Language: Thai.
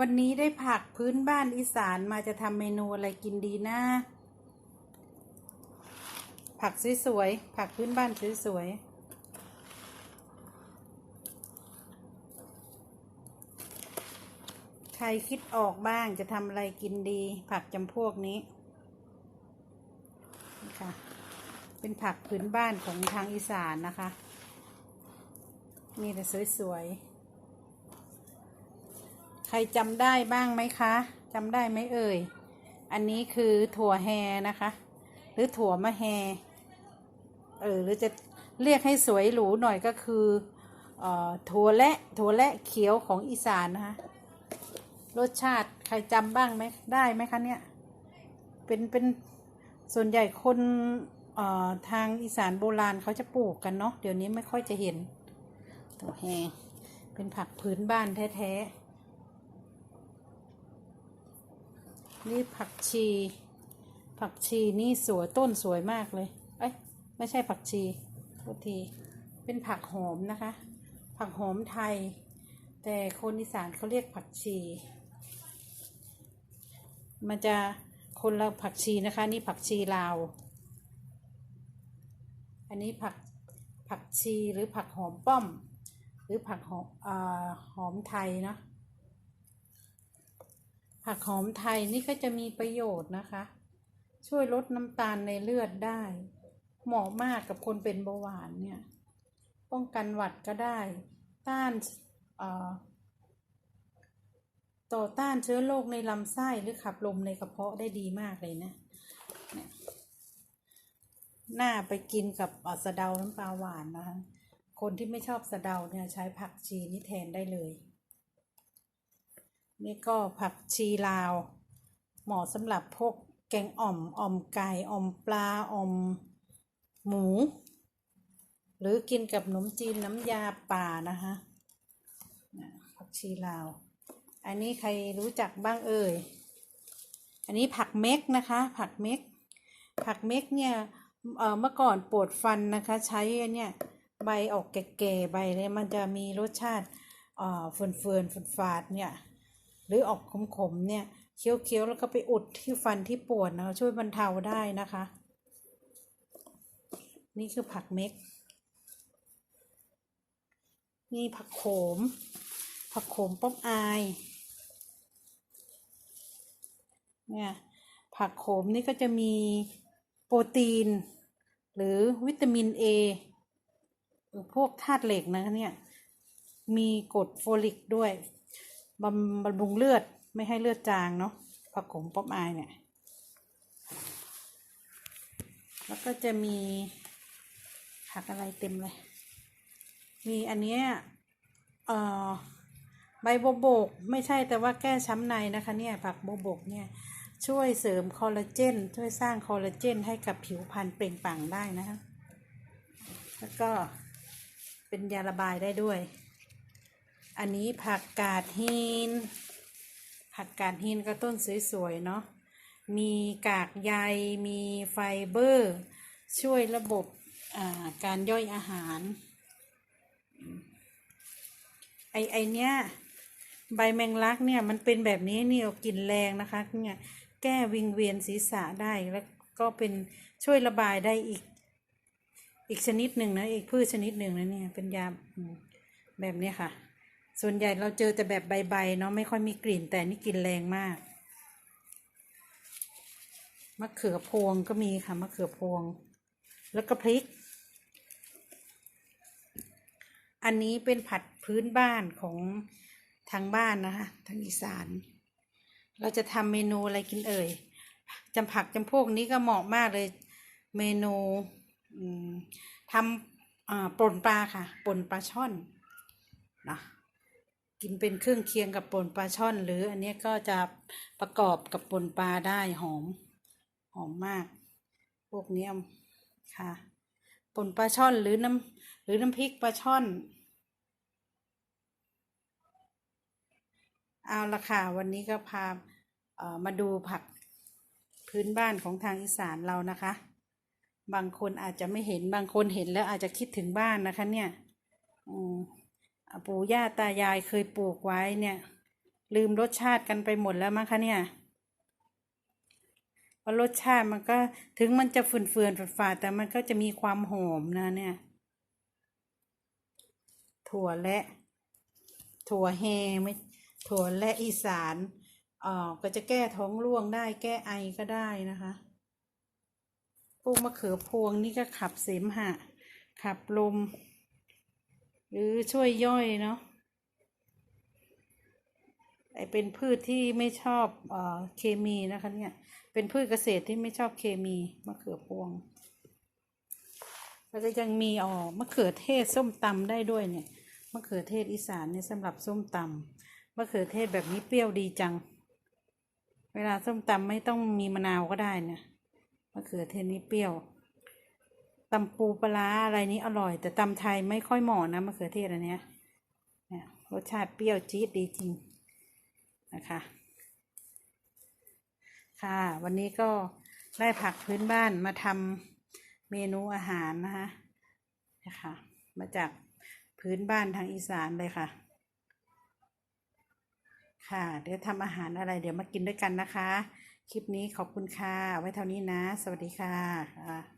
วันนี้ได้ผักพื้นบ้านอีสานมาจะทำเมนูอะไรกินดีนะ ผักสวยๆ ผักพื้นบ้านสวยๆ ใครคิดออกบ้างจะทำอะไรกินดี ผักจำพวกนี้ค่ะ เป็นผักพื้นบ้านของทางอีสานนะคะ มีแต่สวยๆ ใครจำได้บ้างไหมคะจำได้ไหมเอ่ย อันนี้คือถั่วแฮนะคะ หรือถั่วมะแฮ เออหรือจะเรียกให้สวยหรูหน่อยก็คือเออถั่วและถั่วและเขียวของอีสานนะคะ รสชาติใครจำบ้างไหมได้ไหมคะเนี่ย เป็นเป็นส่วนใหญ่คนเอ่อทางอีสานโบราณเขาจะปลูกกันเนาะเดี๋ยวนี้ไม่ค่อยจะเห็นถั่วแฮเป็นผักพื้นบ้านแท้ๆ นี่ผักชี ผักชีนี่สวยต้นสวยมากเลย เอ้ยไม่ใช่ผักชีโทษที เป็นผักหอมนะคะ ผักหอมไทย แต่คนอีสานเขาเรียกผักชี มันจะคนละผักชีนะคะ นี่ผักชีลาว อันนี้ผักผักชีหรือผักหอมป้อม หรือผักหอมอหอมไทยเนาะ ผักหอมไทยนี่ก็จะมีประโยชน์นะคะ ช่วยลดน้ำตาลในเลือดได้ เหมาะมากกับคนเป็นเบาหวานเนี่ย ป้องกันหวัดก็ได้ ต้านเอ่อต่อต้านเชื้อโรคในลำไส้หรือขับลมในกระเพาะได้ดีมากเลยนะเนี่ยน่าไปกินกับะสะเดาน้ำปลาหวานนะคะ คนที่ไม่ชอบสะเดาเนี่ยใช้ผักชีนี่แทนได้เลย นี่ก็ผักชีลาว เหมาะสำหรับพวกแกงอ่อมอ่อมไก่อ่อมปลาอ่อมหมู หรือกินกับขนมจีนน้ำยาป่านะคะผักชีลาว อันนี้ใครรู้จักบ้างเอ่ย อันนี้ผักเม็กนะคะ ผักเม็ก ผักเม็กเนี่ยเมื่อก่อนปวดฟันนะคะ ใช้เนี่ยใบออกแก่ๆใบเนี่ยมันจะมีรสชาติเอ่อเฟื่อนเฟือนๆฝาดๆเนี่ย หรือออกขมๆเนี่ยเคี้ยวๆแล้วก็ไปอุดที่ฟันที่ปวดนะช่วยบรรเทาได้นะคะ นี่คือผักเม็ก นี่ผักโขม ผักโขมป้อมอายเนี่ยผักโขมนี่ก็จะมีโปรตีน หรือวิตามินเอพวกธาตุเหล็กนะเนี่ย มีกรดโฟลิกด้วย บำบำรุงเลือดไม่ให้เลือดจางเนาะผักขมป๊อปอายเนี่ย แล้วก็จะมีผักอะไรเต็มเลย มีอันเนี้ยเอ่อใบโบวบก ไม่ใช่แต่ว่าแก้ช้ำในนะคะ เนี่ยผักโบวบกเนี่ยช่วยเสริมคอลลาเจน ช่วยสร้างคอลลาเจนให้กับผิวพรรณเปล่งปลั่งได้นะคะ แล้วก็เป็นยาระบายได้ด้วย อันนี้ผักกาดหิน ผักกาดหินก็ต้นสวยๆเนาะ มีกากใย มีไฟเบอร์ ช่วยระบบอ่าการย่อยอาหาร ไอไอเนี้ยใบแมงลักเนี่ยมันเป็นแบบนี้นี่เอากลิ่นแรงนะคะเนี่ยแก้วิงเวียนศีรษะได้แล้วก็เป็นช่วยระบายได้อีก อีกชนิดหนึ่งนะอีกพืชชนิดหนึ่งนะเนี่ยเป็นยาแบบนี้ค่ะ ส่วนใหญ่เราเจอแต่แบบใบๆเนาะไม่ค่อยมีกลิ่นแต่นี่กลิ่นแรงมาก มะเขือพวงก็มีค่ะมะเขือพวง แล้วก็พริก อันนี้เป็นผัดพื้นบ้านของทางบ้านนะคะทางอีสาน เราจะทำเมนูอะไรกินเอ่ยจำผักจำพวกนี้ก็เหมาะมากเลย เมนูอืมทำอ่าป่นปลาค่ะป่นปลาช่อนนะ กินเป็นเครื่องเคียงกับป่นปลาช่อน หรืออันนี้ก็จะประกอบกับป่นปลาได้หอม หอมมาก พวกนี้ค่ะป่นปลาช่อนหรือน้ำหรือน้ำพริกปลาช่อนเอาละค่ะวันนี้ก็พาเอ่อมาดูผักพื้นบ้านของทางอีสานเรานะคะ บางคนอาจจะไม่เห็นบางคนเห็นแล้วอาจจะคิดถึงบ้านนะคะเนี่ยอืม ปู่ย่าตายายเคยปลูกไว้เนี่ย ลืมรสชาติกันไปหมดแล้วมั้งคะเนี่ยเพราะรสชาติมันก็ถึงมันจะฝืนเฟืนๆฝาดๆแต่มันก็จะมีความหอมนะเนี่ย ถั่วและ ถั่วแฮไม่ถั่วและอีสานอ่อก็จะแก้ท้องร่วงได้แก้ไอก็ได้นะคะพวกมะเขือพวงนี่ก็ขับเสมหะ ขับลม หรือช่วยย่อยเนาะไอเป็นพืชที่ไม่ชอบเอ่อเคมีนะคะเนี่ยเป็นพืชเกษตรที่ไม่ชอบเคมีมะเขือพวงแล้วก็ยังมีอ๋อมะเขือเทศส้มตำได้ด้วยเนี่ยมะเขือเทศอีสานเนี่ยสำหรับส้มตำมะเขือเทศแบบนี้เปรี้ยวดีจัง เวลาส้มตำไม่ต้องมีมะนาวก็ได้เนี่ยมะเขือเทศนี้เปรี้ยว ตำปูปลาอะไรนี้อร่อย แต่ตำไทยไม่ค่อยเหมาะนะมะเขือเทศอันเนี้ยเนี่ยรสชาติเปรี้ยวจี๊ดดีจริงนะคะ ค่ะ วันนี้ก็ได้ผักพื้นบ้านมาทำเมนูอาหารนะคะนะคะมาจากพื้นบ้านทางอีสานเลยค่ะ ค่ะ เดี๋ยวทำอาหารอะไร เดี๋ยวมากินด้วยกันนะคะ คลิปนี้ขอบคุณค่ะ ไว้เท่านี้นะ สวัสดีค่ะค่ะ